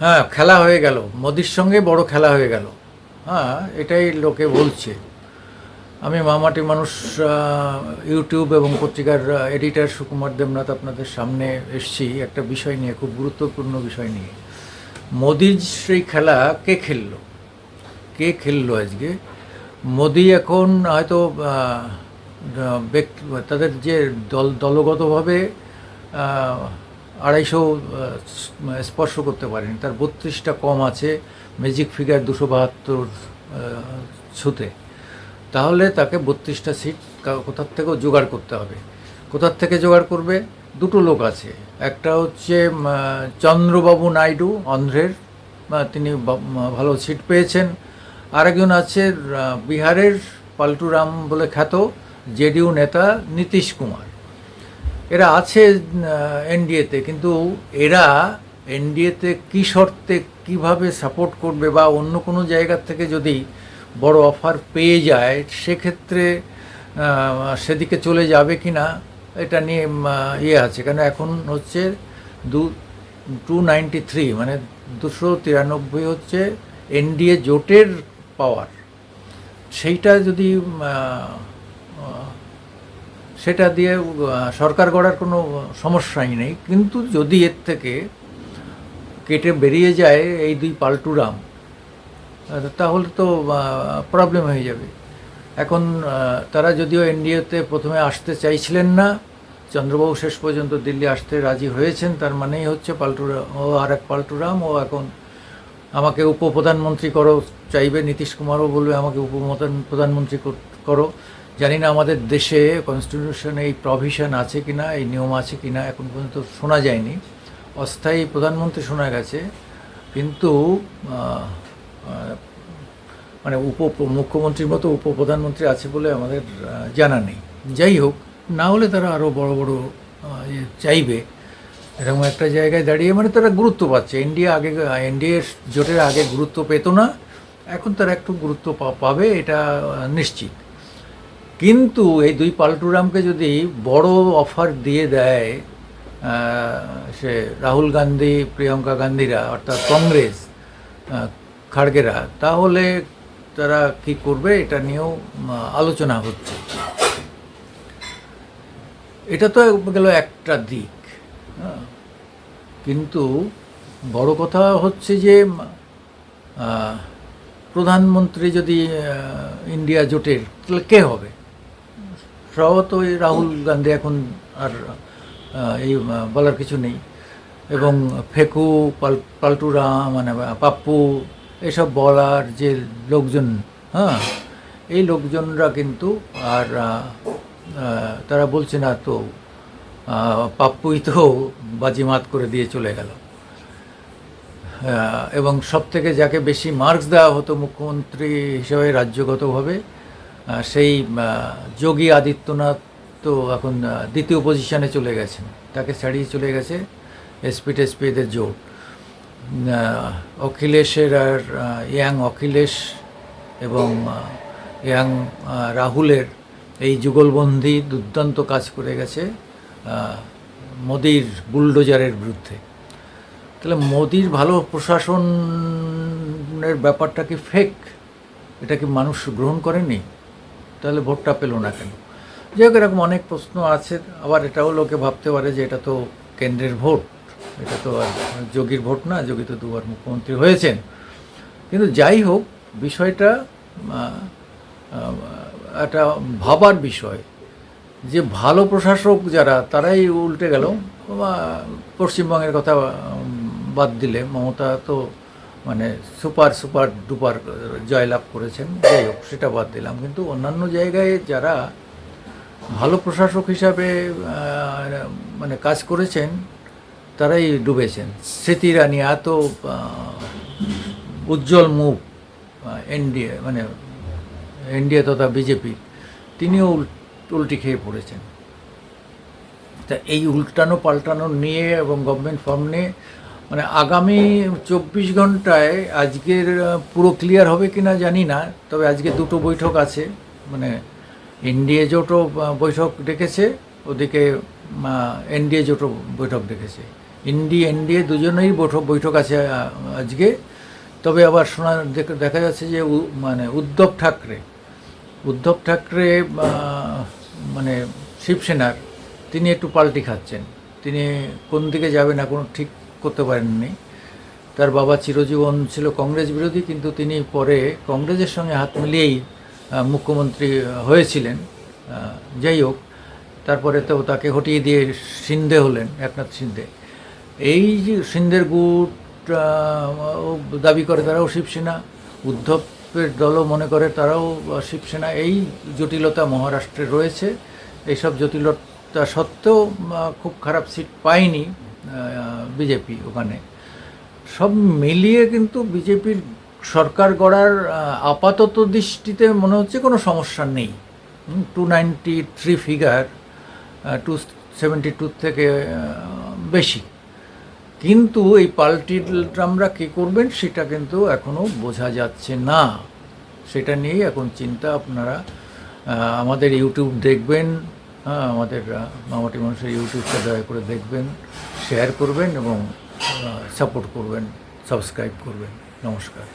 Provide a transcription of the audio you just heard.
হ্যাঁ খেলা হয়ে গেল। মোদির সঙ্গে বড় খেলা হয়ে গেল। হ্যাঁ এটাই লোকে বলছে। আমি মামাটি মানুষ ইউটিউব এবং পত্রিকার এডিটার সুকুমার দেবনাথ আপনাদের সামনে এসছি একটা বিষয় নিয়ে, খুব গুরুত্বপূর্ণ বিষয় নিয়ে। মোদির সেই খেলা কে খেলল? কে খেললো আজকে? মোদি এখন হয়তো ব্যক্তি, তাদের যে দল, দলগতভাবে আড়াইশো স্পর্শ করতে পারেনি। তার বত্রিশটা কম আছে ম্যাজিক ফিগার দুশো বাহাত্তর ছুতে। তাহলে তাকে বত্রিশটা সিট কোথার থেকেও জোগাড় করতে হবে। কোথার থেকে জোগাড় করবে? দুটো লোক আছে। একটা হচ্ছে চন্দ্রবাবু নাইডু, অন্ধ্রের। তিনি ভালো সিট পেয়েছেন। আরেকজন আছে বিহারের, পাল্টুরাম বলে খ্যাত জেডিউ নেতা নীতিশ কুমার। এরা আছে এনডিএতে কিন্তু এরা এনডিএতে কী শর্তে কীভাবে সাপোর্ট করবে বা অন্য কোনো জায়গার থেকে যদি বড় অফার পেয়ে যায়, সেক্ষেত্রে সেদিকে চলে যাবে কি না, এটা নিয়ে ইয়ে আছে। কেন এখন হচ্ছে দু টু নাইনটি থ্রি মানে দুশো তিরানব্বই হচ্ছে এনডিএ জোটের পাওয়ার সেইটা যদি সেটা দিয়ে সরকার গড়ার কোনো সমস্যাই নেই। কিন্তু যদি এর থেকে কেটে বেরিয়ে যায় এই দুই পাল্টুরাম তাহলে তো প্রবলেম হয়ে যাবে। এখন তারা যদিও এনডিএতে প্রথমে আসতে চাইছিলেন না, চন্দ্রবাবু শেষ পর্যন্ত দিল্লি আসতে রাজি হয়েছেন, তার মানেই হচ্ছে পাল্টুরা ও আর এক পাল্টুরাম ও এখন আমাকে উপপ্রধানমন্ত্রী করো, চাইবে, নীতিশ কুমারও বলবে আমাকে উপপ্রধান, প্রধানমন্ত্রী করো। জানি না আমাদের দেশে কনস্টিটিউশনে এই প্রভিশন আছে কি না এই নিয়ম আছে কি না এখন পর্যন্ত শোনা যায়নি। অস্থায়ী প্রধানমন্ত্রী শোনা গেছে, কিন্তু মানে উপ, মুখ্যমন্ত্রীর মতো উপপ্রধানমন্ত্রী আছে বলে আমাদের জানা নেই। যাই হোক, না হলে তারা আরও বড় বড় ইয়ে চাইবে। এরকম একটা জায়গায় দাঁড়িয়ে মানে তারা গুরুত্ব পাচ্ছে। ইন্ডিয়া আগে এনডিএ জোটের আগে গুরুত্ব পেত না, এখন তারা একটু গুরুত্ব পাবে, এটা নিশ্চিত। কিন্তু এই দুই পাল্টুরামকে যদি বড় অফার দিয়ে দেয় সে রাহুল গান্ধী, প্রিয়াঙ্কা গান্ধীরা, অর্থাৎ কংগ্রেস খাড়গেরা, তাহলে তারা কি করবে? এটা নিয়েও আলোচনা হচ্ছে। এটা তো গেল একটা দিক হ্যাঁ। কিন্তু বড় কথা হচ্ছে যে প্রধানমন্ত্রী যদি ইন্ডিয়া জোটের, তাহলে কে হবে? সম্ভবত ওই রাহুল গান্ধী এখন আর এই বলার কিছু নেই। এবং ফেকু, পাল, পাল্টুরা মানে পাপ্পু, এসব বলার যে লোকজন হ্যাঁ এই লোকজনরা কিন্তু আর তারা বলছে না তো পাপ্পুই তো বাজিমাত করে দিয়ে চলে গেল। এবং সব থেকে যাকে বেশি মার্কস দেওয়া হতো মুখ্যমন্ত্রী হিসেবে রাজ্যগতভাবে সেই যোগী আদিত্যনাথ তো এখন দ্বিতীয় পজিশনে চলে গেছেন। তাকে ছাড়িয়ে চলে গেছে এসপি টেসপি এদের জোট। অখিলেশের আর ইয়াং অখিলেশ এবং ইয়াং রাহুলের এই যুগলবন্দি দুর্দান্ত কাজ করে গেছে মোদির বুলডোজারের বিরুদ্ধে। তাহলে মোদির ভালো প্রশাসনের ব্যাপারটা কি ফেক এটা কি মানুষ গ্রহণ করেনি? তাহলে ভোটটা পেল না কেন? যাই হোক, এরকম অনেক প্রশ্ন আছে, আবার এটাও লোকে ভাবতে পারে যে এটা তো কেন্দ্রের ভোট, এটা তো আর যোগীর ভোট না, যোগী তো দুবার মুখ্যমন্ত্রী হয়েছেন। কিন্তু যাই হোক, বিষয়টা একটা ভাবার বিষয়, যে ভালো প্রশাসক যারা, তারাই উল্টে গেল। পশ্চিমবঙ্গের কথা বাদ দিলে মমতা তো মানে সুপার সুপার, ডুপার জয়লাভ করেছেন। যাই হোক, সেটা বাদ দিলাম। কিন্তু অন্যান্য জায়গায় যারা ভালো প্রশাসক হিসাবে মানে কাজ করেছেন, তারাই ডুবেছেন। স্মৃতি ইরানি, এত উজ্জ্বল মুখ এনডিএ মানে এনডিএ তথা বিজেপি, তিনিও উল- উল্টি খেয়ে পড়েছেন। তা এই উল্টানো পাল্টানো নিয়ে এবং গভর্নমেন্ট ফর্ম নিয়ে মানে আগামী চব্বিশ ঘন্টায় আজকের পুরো ক্লিয়ার হবে কি না জানি না, তবে আজকে দুটো বৈঠক আছে। মানে এনডিএ জোটও বৈঠক ডেকেছে, ওদিকে এনডিএ জোটও বৈঠক ডেকেছে। ইন্ডি এনডিএ দুজনেই বৈঠক বৈঠক আছে আজকে। তবে আবার শোনা দেখ- যাচ্ছে যে মানে উদ্ধব ঠাকরে উদ্ধব ঠাকরে মানে শিবসেনার, তিনি একটু পাল্টি খাচ্ছেন। তিনি কোন দিকে যাবেন এখনও ঠিক করতে পারেননি। তার বাবা চিরজীবন ছিল কংগ্রেস বিরোধী, কিন্তু তিনি পরে কংগ্রেসের সঙ্গে হাত মিলিয়েই মুখ্যমন্ত্রী হয়েছিলেন। যাই হোক, তারপরে তো তাকে হটিয়ে দিয়ে সিন্ধে হলেন একনাথ সিন্ধে। এই যে সিন্ধের গুট দাবি করে তারাও শিবসেনা, উদ্ধবের দলও মনে করে তারাও শিবসেনা, এই জটিলতা মহারাষ্ট্রে রয়েছে। এইসব জটিলতা সত্ত্বেও খুব খারাপ সিট পায়নি। বিজেপি ওখানে। সব মিলিয়ে কিন্তু বিজেপির সরকার গড়ার আপাতত দৃষ্টিতে মনে হচ্ছে কোনো সমস্যা নেই। Two ninety three figure two seventy two থেকে বেশি। কিন্তু এই পাল্টিরা কী করবেন সেটা কিন্তু এখনও বোঝা যাচ্ছে না। সেটা নিয়েই এখন চিন্তা আপনারা আমাদের ইউটিউব দেখবেন হ্যাঁ আমাদের মামাটি মানুষের ইউটিউবটা দয়া করে দেখবেন। শেয়ার করবেন এবং সাপোর্ট করবেন সাবস্ক্রাইব করবেন। নমস্কার।